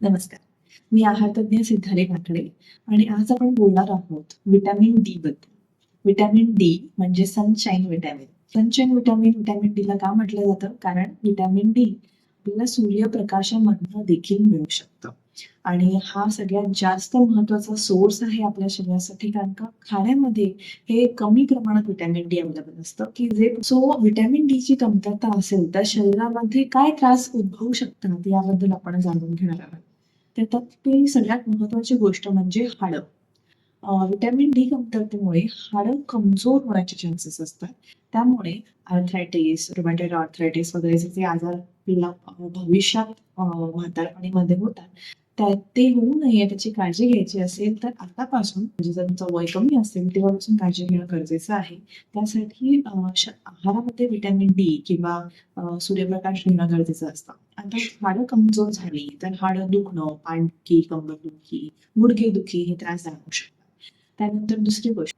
नमस्कार. मी आहार तज्ज्ञ सिद्धारे आणि आज आपण बोलणार आहोत विटॅमिन डी बद्दल. विटॅमिन डी म्हणजे sunshine vitamin sunshine vitamin vitamin D ला का म्हटलं जातं? कारण विटॅमिन डी आपल्याला सूर्यप्रकाशामधनं देखील मिळू शकतं. आणि हा सगळ्यात जास्त महत्त्वाचा सोर्स आहे आपल्या शरीरासाठी कारण का? खाण्यामध्ये हे कमी प्रमाणात विटॅमिन डी अवेलेबल असतं. की जे सो विटॅमिन डी ची कमतरता असेल तर शरीरामध्ये काय त्रास उद्भवू शकतात याबद्दल आपण जाणून घेणार आहोत. त्यातली सगळ्यात महत्वाची गोष्ट म्हणजे हाडं. व्हिटॅमिन डी कमतरतेमुळे हाडं कमजोर होण्याचे चान्सेस असतात. त्यामुळे आर्थरायटिस रोमॅटिक आर्थरायटिस वगैरे जे आजार आपल्याला भविष्यात अं, म्हातारपणीमध्ये होतात त्या ते होऊ नये त्याची काळजी घ्यायची असेल तर आतापासून म्हणजे जर तुमचं वय कमी असेल तेव्हापासून काळजी घेणं गरजेचं आहे. त्यासाठी आहारामध्ये विटॅमिन डी किंवा सूर्यप्रकाश घेणं गरजेचं असतं. आता हाडं कमजोर झाली तर हाडं दुखणं पाठकी कंबरदुखी गुडघेदुखी हे त्रास जाणवू शकतात. त्यानंतर दुसरी गोष्ट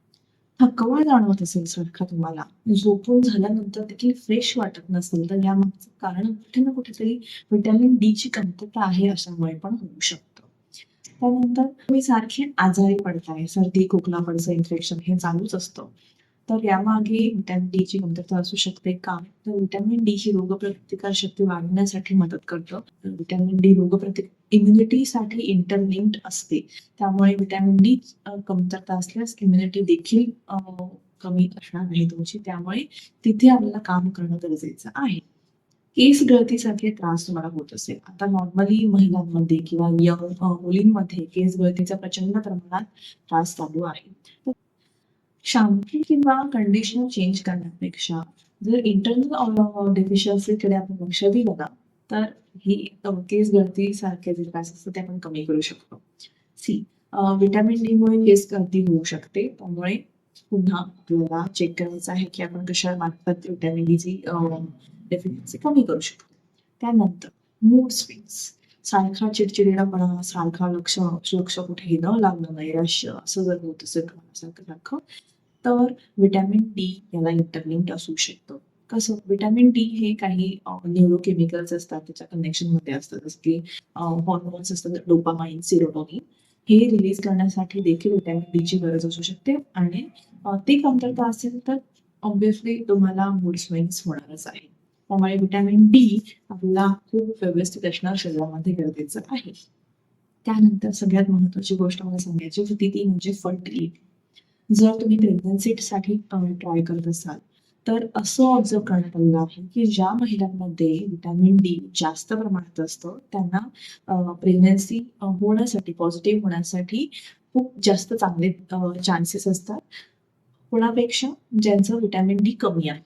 थकवा जाणवत असेल सारखा तुम्हाला? म्हणजे झोपून झाल्यानंतर देखील फ्रेश वाटत नसेल तर यामागचं कारण कुठे ना कुठेतरी विटॅमिन डी ची कमतरता आहे अशामुळे पण होऊ शकतं. त्यानंतर तुम्ही सारखे आजारी पडताय सर्दी खोकला पडसं इन्फेक्शन हे चालूच असतं. तर यामागे व्हिटॅमिन डी ची कमतरता असू शकते का? तर व्हिटॅमिन डी ही रोगप्रतिकार शक्ती वाढवण्यासाठी मदत करतं. विटॅमिन डी रोगप्रति इम्युनिटीसाठी इंटरलिंक्ड असते. त्यामुळे व्हिटॅमिन डी कमतरता असल्यास इम्युनिटी देखील कमी असणार नाही तुमची. त्यामुळे तिथे आपल्याला काम करणं गरजेचं आहे. केस गळतीसारखे त्रास तुम्हाला होत असेल. आता नॉर्मली महिलांमध्ये किंवा यंग मुलींमध्ये केस गळतीचा प्रचंड प्रमाणात त्रास चालू आहे. तर शांती किंवा कंडिशनर चेंज करण्यापेक्षा जर इंटरनल डेफिशियन्सीकडे आपण लक्ष दिलं ना तर ही केस गळती सारखे जे त्रास असतात ते आपण कमी करू शकतो. सी विटॅमिन डी मुळे केस गळती होऊ शकते. त्यामुळे पुन्हा आपल्याला चेक करायचं आहे की आपण कशा मार्फत विटॅमिन डीची डेफिशियन्सी कमी करू शकतो. त्यानंतर मूड स्विंग्स सारखा चिडचिडेपणा सारखा लक्ष लक्ष कुठेही न लागणं नैराश्य असं जर होत असेल तुम्हाला सारखं सारखं तर विटॅमिन डी याला इंटरलिंक्ड असू शकतं. कसं? विटॅमिन डी हे काही न्यूरोकेमिकल्स असतात त्याच्या कनेक्शनमध्ये असतात. जसं की हॉर्मोन्स असतात डोपामाइन सिरोटोनिन हे रिलीज करण्यासाठी देखील विटॅमिन डी ची गरज असू शकते. आणि ती ते कमतरता असेल तर ऑब्विसली तुम्हाला मूड स्विंग्स होणारच आहे. त्यामुळे विटॅमिन डी आपल्याला खूप व्यवस्थित असणं शरीरामध्ये गरजेचं आहे. त्यानंतर सगळ्यात महत्वाची गोष्ट मला सांगायची होती ती म्हणजे फर्टिलिटी जर तुम्ही प्रेग्नन्सीसाठी ट्राय करत असाल तर असं ऑब्झर्व करण्यात आलेलं आहे की ज्या महिलांमध्ये विटॅमिन डी जास्त प्रमाणात असतं त्यांना प्रेग्नन्सी होण्यासाठी पॉझिटिव्ह होण्यासाठी खूप जास्त चांगले चान्सेस असतात. कोणापेक्षा ज्यांचं विटॅमिन डी कमी आहे.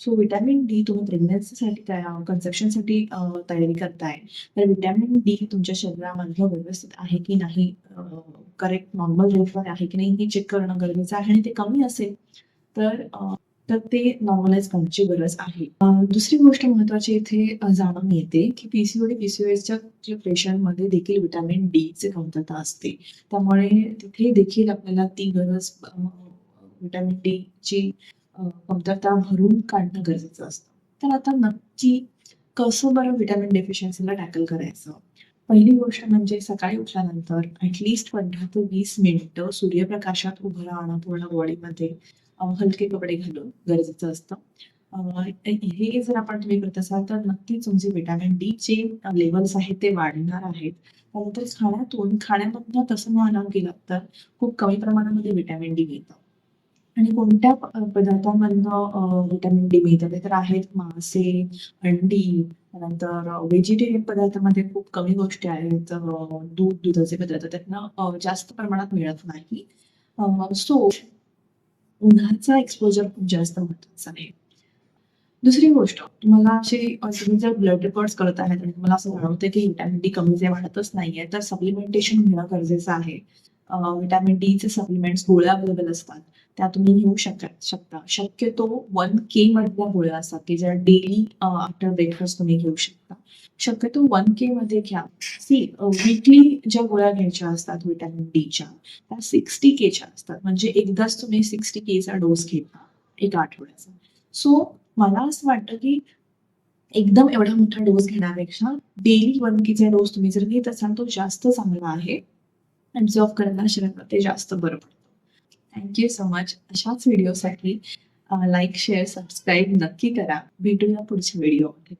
सो विटॅमिन डी तुम्ही प्रेग्नन्सीसाठी कन्सेप्शनसाठी तयारी करताय. तर विटॅमिन डी तुमच्या शरीरामधलं व्यवस्थित आहे की नाही? करेक्ट नॉर्मल रेटवर आहे की नाही हे चेक करणं गरजेचं आहे आणि ते कमी असेल तर तर ते नॉर्मलाइज करण्याची गरज आहे. दुसरी गोष्ट महत्वाची इथे जाणून येते की पीसीओडी पीसीओएसच्या पेशंटमध्ये देखील विटॅमिन डी ची कमतरता असते. त्यामुळे तिथे देखील आपल्याला ती गरज विटॅमिन डी ची कमतरता भरून काढणं गरजेचं असतं. तर आता नक्की कसं बरं विटॅमिन डेफिशियन्सीला टॅकल करायचं? पहिली गोष्ट म्हणजे सकाळी उठल्यानंतर ॲटलिस्ट पंधरा ते वीस मिनिटं सूर्यप्रकाशात उभं राहणं पूर्ण बॉडीमध्ये हलके कपडे घालून गरजेचं असतं. हे जर आपण तुम्ही करत असाल तर नक्कीच तुमचे विटॅमिन डी चे लेवल्स आहेत ते वाढणार आहेत. त्यानंतर खाण्यातून खाण्यामधनं तसं म्हणायला गेलं तर खूप कमी प्रमाणामध्ये विटॅमिन डी मिळतं. आणि कोणत्या पदार्थांमधनं व्हिटॅमिन डी मिळतं? ते तर आहेत मासे अंडी त्यानंतर व्हेजिटेरियन पदार्थामध्ये खूप कमी गोष्टी आहेत दूध दुधाचे पदार्थ. त्यातनं जास्त प्रमाणात मिळत नाही. सो उन्हाचा एक्सपोजर खूप जास्त महत्त्वाचा आहे. दुसरी गोष्ट तुम्हाला असे तुम्ही जर ब्लड रिपोर्ट्स करत आहेत आणि तुम्हाला असं जाणवतं की विटॅमिन डी कमी जे वाढतच नाहीये तर सप्लिमेंटेशन घेणं गरजेचं आहे. विटॅमिन डी चे सप्लिमेंट्स गोळ्या अवेलेबल असतात. त्या तुम्ही घेऊ शक शकता. शक्यतो वन के मधल्या गोळ्या असतात की ज्या डेली आफ्टर ब्रेकफास्ट तुम्ही घेऊ शकता. शक्यतो वन के मध्ये घ्या. सी वीकली ज्या गोळ्या घ्यायच्या असतात व्हिटॅमिन डीच्या त्या सिक्स्टी केच्या असतात. म्हणजे एकदाच तुम्ही सिक्स्टी केचा डोस घेता एक आठवड्याचा. सो मला असं वाटतं की एकदम एवढा मोठा डोस घेण्यापेक्षा डेली वन चा डोस तुम्ही जर घेत असाल तो जास्त चांगला आहे. ऍब्झॉर्ब करायला शरीरामध्ये जास्त बरं पडतं. थँक्यू सो मच अशाच व्हिडिओसाठी लाईक शेअर सबस्क्राईब नक्की करा. भेटूया पुढच्या व्हिडिओमध्ये